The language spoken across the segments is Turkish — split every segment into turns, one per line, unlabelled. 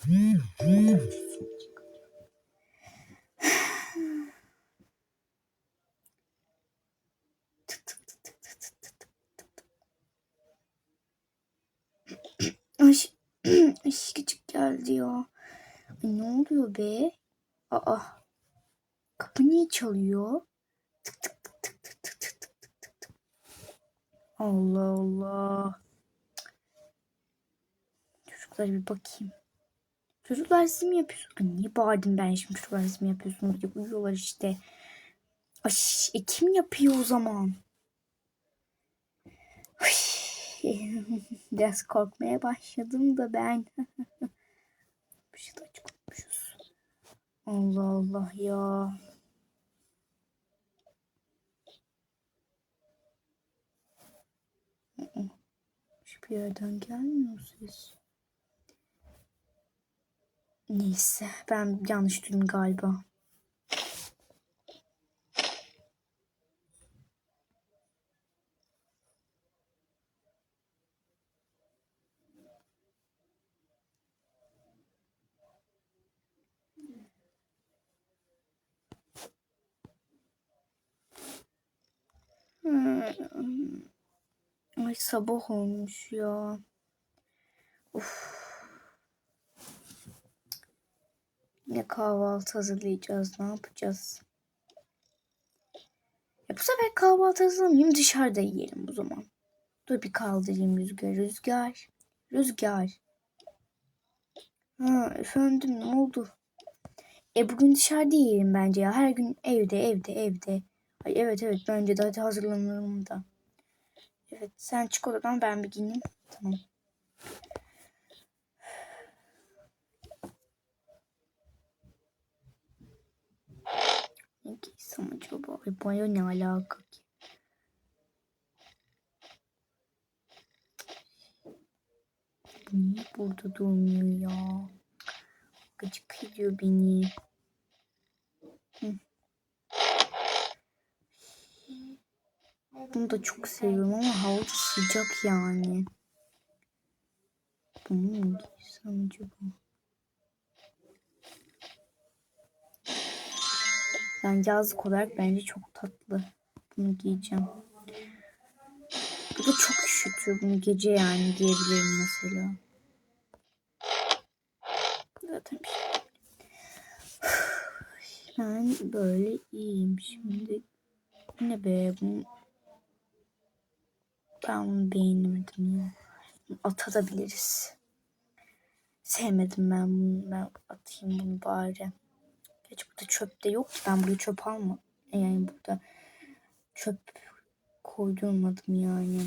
Ay, ay küçük geldi ya. Ay, ne oluyor be? Aa. Kapı niye çalıyor? Tık tık tık tık tık tık tık tık tık tık. Allah Allah. Çocuklara bir bakayım. Çocuklar siz mi yapıyorsunuz? Niye bağırdım ben şimdi çocuklar siz mi yapıyorsunuz diye uyuyorlar işte. Ay, e, kim yapıyor o zaman? Biraz korkmaya başladım da ben. Bir şey açık unutmuşuz. Allah Allah ya. Hiçbir yerden gelmiyor ses. Neyse ben yanlış duydum galiba. Hmm. Ay sabah olmuş ya. Uf. Ne kahvaltı hazırlayacağız, ne yapacağız? Ya bu sefer kahvaltı hazırlamayayım dışarıda yiyelim o zaman. Dur bir kaldırayım rüzgar, rüzgar, rüzgar. Ha efendim ne oldu? E bugün dışarıda yiyelim bence ya. Her gün evde, evde, evde. Ay evet evet bence de hadi hazırlanalım da. Evet sen çık odadan ben bir giyineyim. Tamam. Giysem acaba? Ay bana ne alaka ki? Niye burada durmuyor ya? Gıcık ediyor beni. Bunu da çok seviyorum ama hava sıcak yani. Bunu mu giysem acaba? Yani yazlık olarak bence çok tatlı. Bunu giyeceğim. Bu da çok üşütüyor bunu gece yani giyebilirim mesela. Zaten bir şey. Ben böyle iyiyim şimdi. Ne be? Bu... Ben bunu beğenemedim ya. Atabiliriz. Sevmedim ben bunu. Ben atayım bunu bari. Geç burada çöp de yok ki. Ben buraya çöp almadım. Yani burada çöp koydurmadım yani.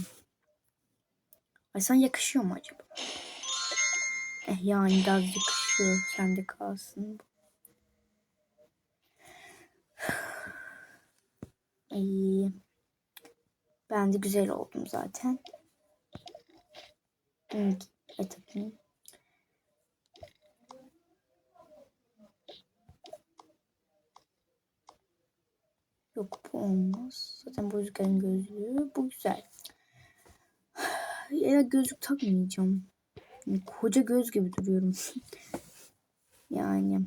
Ay sana yakışıyor mu acaba? Eh yani biraz yakışıyor. Sende kalsın. İyi. Ben de güzel oldum zaten. Evet, tabii. Yok bu olmaz. Zaten bu rüzgarın gözlüğü. Bu güzel. Ya gözlük takmayacağım. Koca göz gibi duruyorum. yani.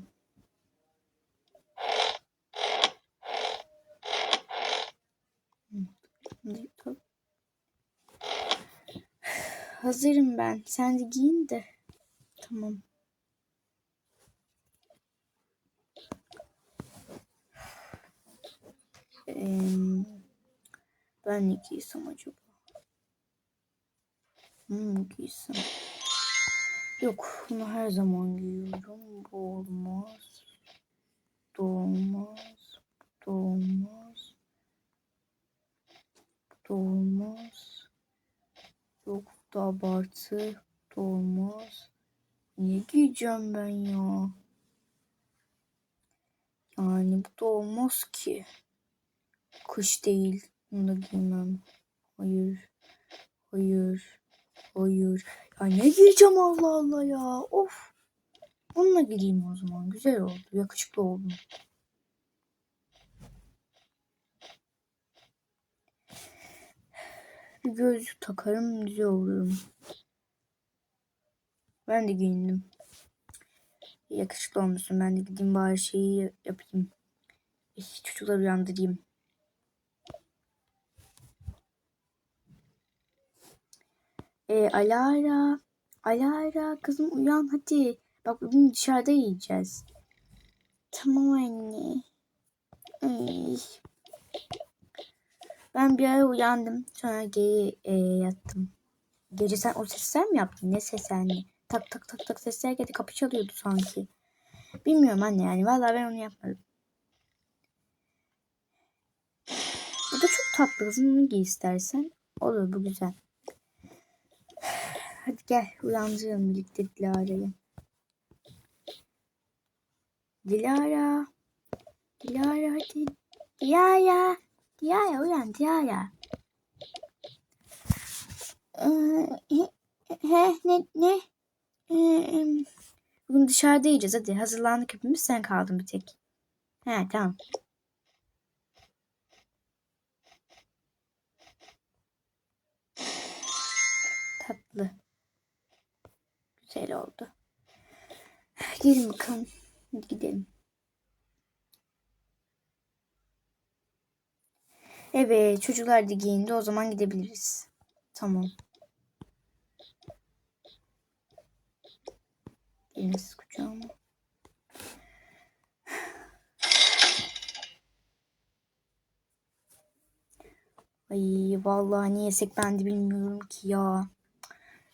Hazırım ben. Sen de giyin de. Tamam. Ben ne giysem acaba? Hmm, giysem. Yok bunu her zaman giyiyorum. Bu olmaz. Bu olmaz. Bu olmaz. Bu olmaz. Yok da abartı. Bu olmaz. Ne giyeceğim ben ya? Yani bu da olmaz ki. Kış değil. Bunu giymem. Hayır. Hayır. Hayır. Ya ne giyeceğim Allah Allah ya. Of. Onunla gideyim o zaman. Güzel oldu. Yakışıklı oldum. Bir gözlük takarım güzel olurum. Ben de giyindim. Yakışıklı olmuşsun. Ben de gideyim bari şeyi yapayım. Çocukları uyandırayım. E, Alara. Alara kızım uyan hadi. Bak bugün dışarıda yiyeceğiz. Tamam anne. Ay. Ben bir ara uyandım. Sonra geri e, yattım. Gece sen o sesler mi yaptın? Ne ses anne? Tak tak tak tak sesler geldi. Kapı çalıyordu sanki. Bilmiyorum anne yani. Vallahi ben onu yapmadım. Bu da çok tatlı kızım. Onu giy istersen. Olur bu güzel. Hadi gel uyandıralım birlikte Dilara'yı. Dilara. Dilara hadi. Dilara. Dilara uyan Dilara. Ee, he, ne ne? Ee, bugün dışarıda yiyeceğiz hadi. Hazırlandık hepimiz sen kaldın bir tek. He tamam. Güzel oldu. Gelin bakalım. Hadi gidelim. Evet çocuklar giyindi o zaman gidebiliriz. Tamam. Gelin siz kucağıma. Ay vallahi ne yesek ben de bilmiyorum ki ya.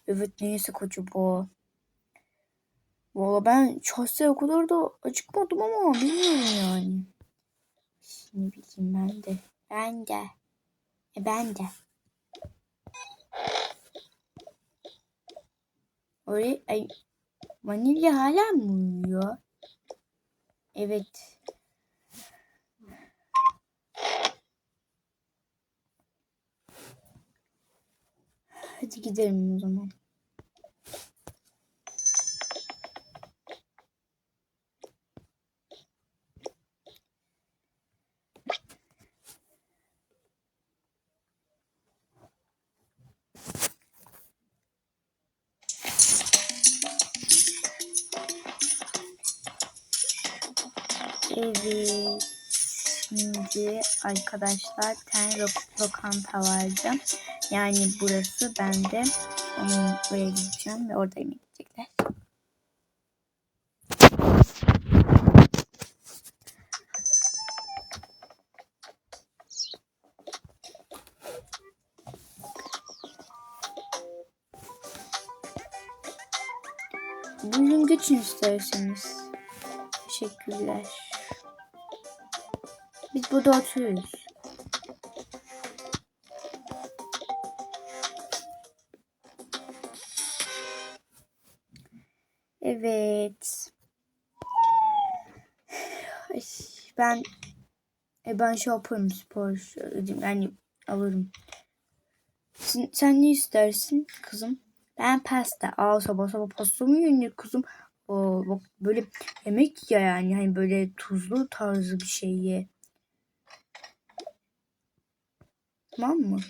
Evet ne yesek acaba? Valla ben şahsen o kadar da acıkmadım ama bilmiyorum yani. Ne bileyim ben de. Ben de. E ben de. Oraya ay, vanilya hala mı uyuyor? Evet. Hadi gidelim o zaman. Evet. Şimdi arkadaşlar tane lok- lokanta vardı. Yani burası ben de onun buraya gideceğim ve orada yemek yiyecekler. Buyurun geçin isterseniz. Teşekkürler. Burada oturuyoruz. Evet. Ben e ben şey yaparım spor yani alırım. Sen, sen ne istersin kızım? Ben pasta. Aa sabah sabah pasta mı yenir kızım? Oo, bak böyle yemek ya yani hani böyle tuzlu tarzı bir şey ye. Tamam mı?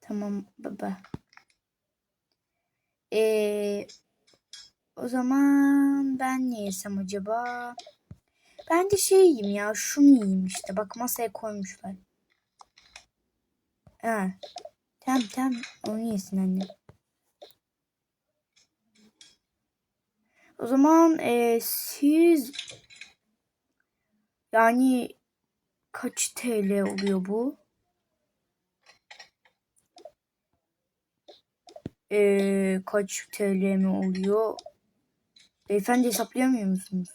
Tamam baba. Ee, o zaman ben ne yesem acaba? Ben de şey yiyeyim ya. Şunu yiyeyim işte. Bak masaya koymuşlar. Ha. Tamam tamam. Onu yesin anne. O zaman e, siz yani kaç TL oluyor bu? E, kaç TL mi oluyor? Beyefendi hesaplayamıyor musunuz?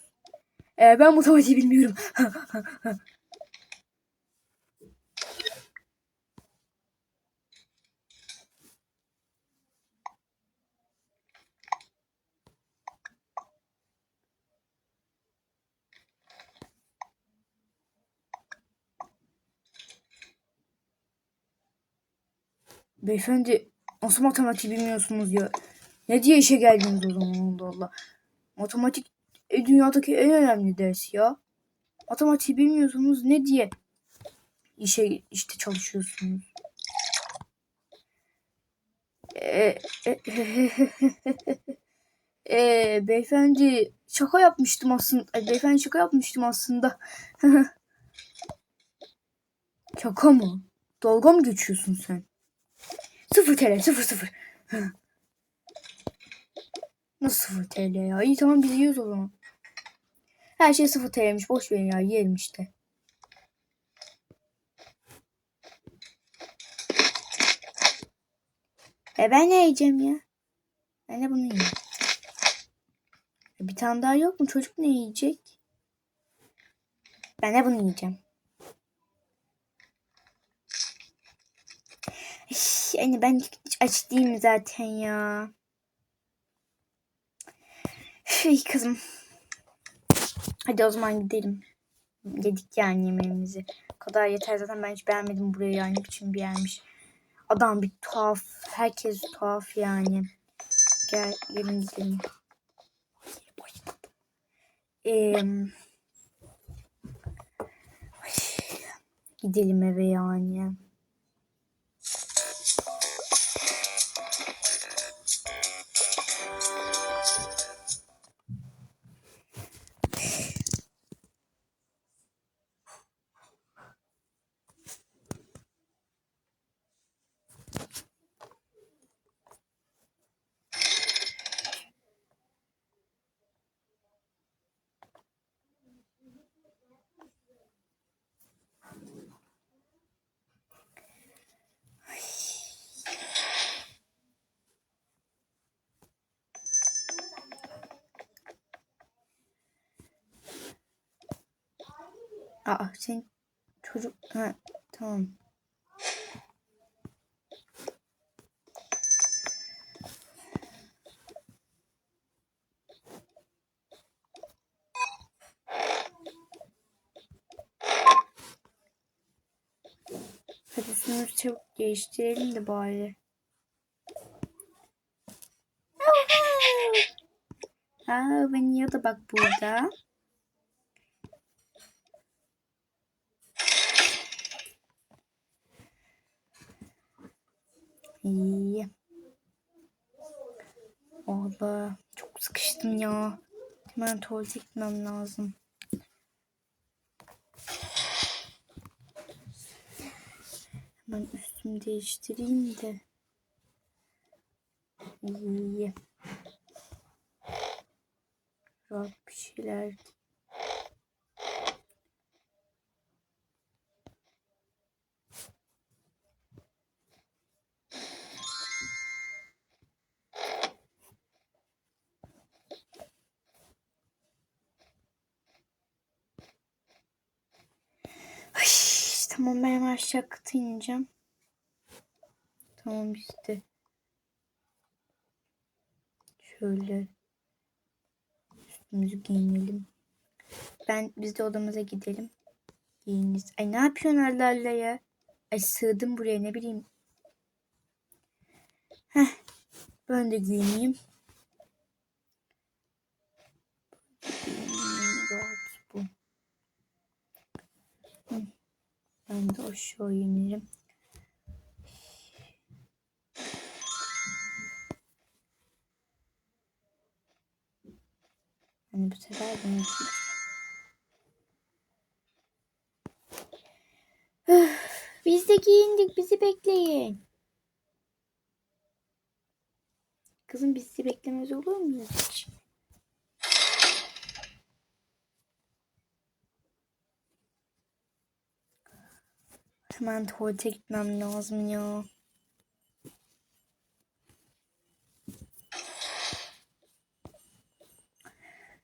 E, ben matematiği bilmiyorum. Beyefendi nasıl matematik bilmiyorsunuz ya? Ne diye işe geldiniz o zaman Allah Allah. Matematik e, dünyadaki en önemli ders ya. Matematiği bilmiyorsunuz ne diye işe işte çalışıyorsunuz. E, e, Ee, beyefendi şaka yapmıştım aslında. Beyefendi şaka yapmıştım aslında. şaka mı? Dalga mı geçiyorsun sen? Sıfır TL sıfır sıfır. Nasıl sıfır TL ya? İyi tamam biz yiyoruz o zaman. Her şey sıfır TL'ymiş. Boş verin ya yiyelim işte. E ben ne yiyeceğim ya? Ben de bunu yiyeyim. E, bir tane daha yok mu? Çocuk ne yiyecek? Ben de bunu yiyeceğim. Üf, Yani ben hiç aç değilim zaten ya. Üf, kızım. Hadi o zaman gidelim. Yedik yani yemeğimizi. O kadar yeter zaten ben hiç beğenmedim burayı yani biçim bir yermiş. Adam bir tuhaf. Herkes tuhaf yani. Gel gelin gidelim. Ee, gidelim eve yani. Aa sen çocuk ha tamam. Hadi üstümüzü çabuk değiştirelim de bari. Aa Vanilla da bak burada. İyi. Allah çok sıkıştım ya. Hemen tuvalete gitmem lazım. Hemen üstümü değiştireyim de. İyi. Rahat bir şeyler. Tamam ben hemen aşağı kata ineceğim. Tamam işte. Şöyle üstümüzü giyinelim. Ben biz de odamıza gidelim. Giyiniz. Ay ne yapıyorsun Allah ya? Ay sığdım buraya ne bileyim. Heh. Ben de giyineyim. Hmm, Rahat bu. Hı. Ben de aşağı inerim. Hani bu sefer bunu Biz de giyindik. Bizi bekleyin. Kızım bizi beklemez olur muyuz hiç? Hemen tuvalete gitmem lazım ya.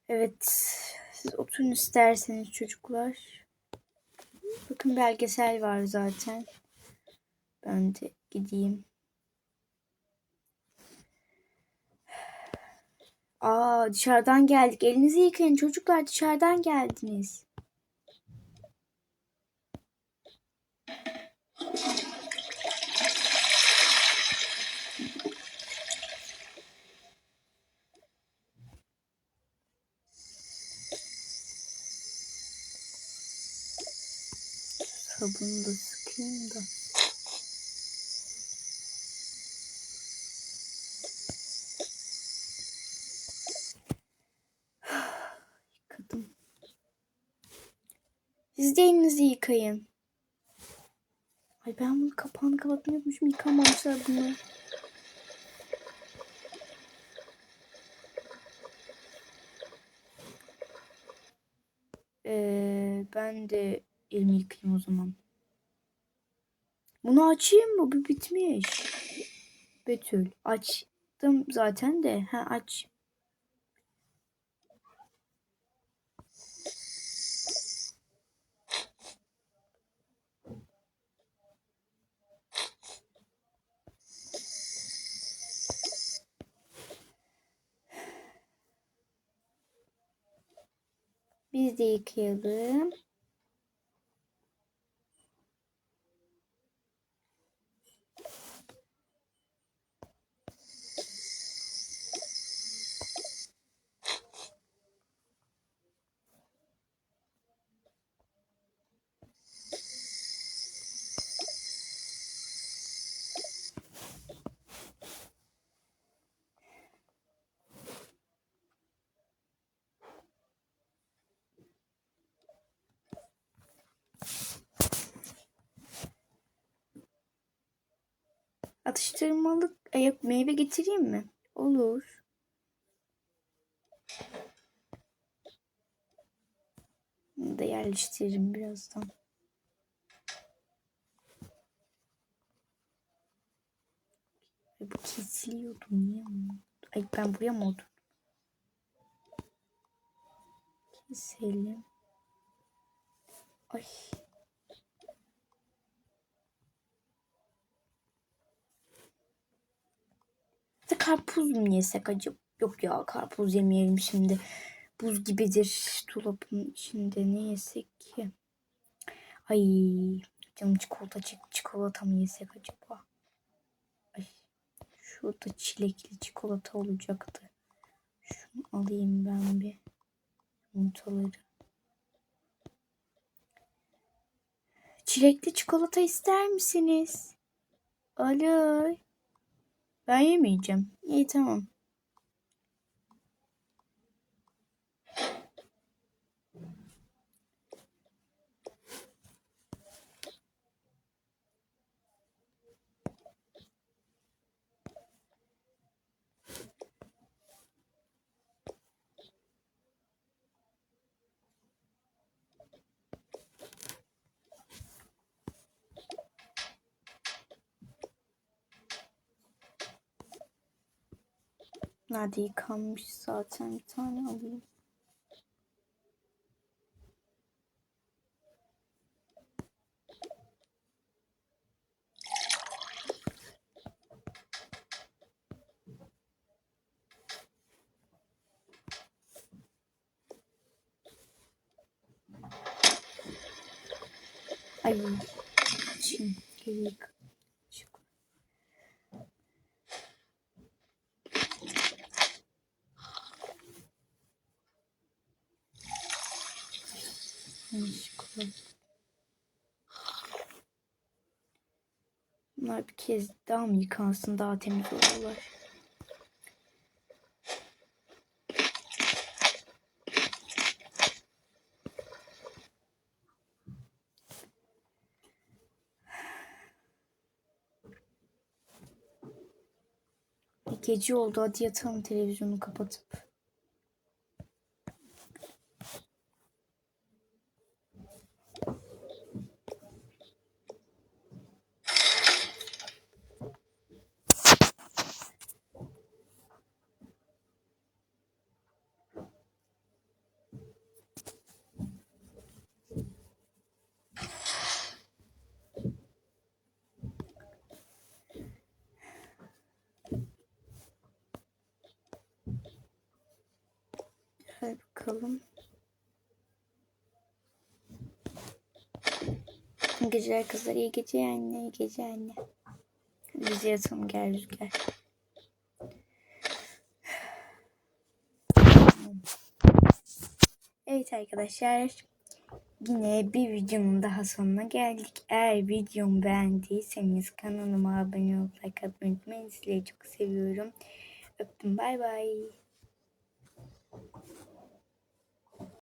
Evet. Siz oturun isterseniz çocuklar. Bakın belgesel var zaten. Ben de gideyim. Aa dışarıdan geldik. Elinizi yıkayın çocuklar dışarıdan geldiniz. Sabunu da sıkayım da. yıkadım. Siz de elinizi yıkayın. Ay ben bunu kapağını kapatmayı unutmuşum. Yıkamamışlar bunu. Ee, ben de elimi yıkayayım o zaman. Bunu açayım mı? Bu bitmiş. Betül açtım zaten de. Ha aç. Biz de yıkayalım. Atıştırmalık ayak meyve getireyim mi? Olur. Bunu da yerleştiririm birazdan. Bu kesiliyordu niye? Ay ben buraya mı oturdum? Keselim. Ay. Karpuz mu yesek acaba? Yok ya karpuz yemeyelim şimdi. Buz gibidir dolabın içinde. Ne yesek ki? Ay canım çikolata çek çikolata mı yesek acaba? Ay şurada çilekli çikolata olacaktı. Şunu alayım ben bir yumurtaları. Çilekli çikolata ister misiniz? Olur. Ben yemeyeceğim. İyi tamam. Nerede yıkanmış zaten bir tane alayım. Ay. Şimdi geri yık. Çık. Yanlışlıkla. Bunlar bir kez daha mı yıkansın daha temiz olurlar. Gece oldu hadi yatalım televizyonu kapatıp. Hadi bakalım. Geceler kızlar. İyi gece anne. iyi gece anne. Biz yatalım gel Rüzgar. Evet arkadaşlar. Yine bir videonun daha sonuna geldik. Eğer videomu beğendiyseniz kanalıma abone atmayı unutmayın. Sizleri çok seviyorum. Öptüm bay bay.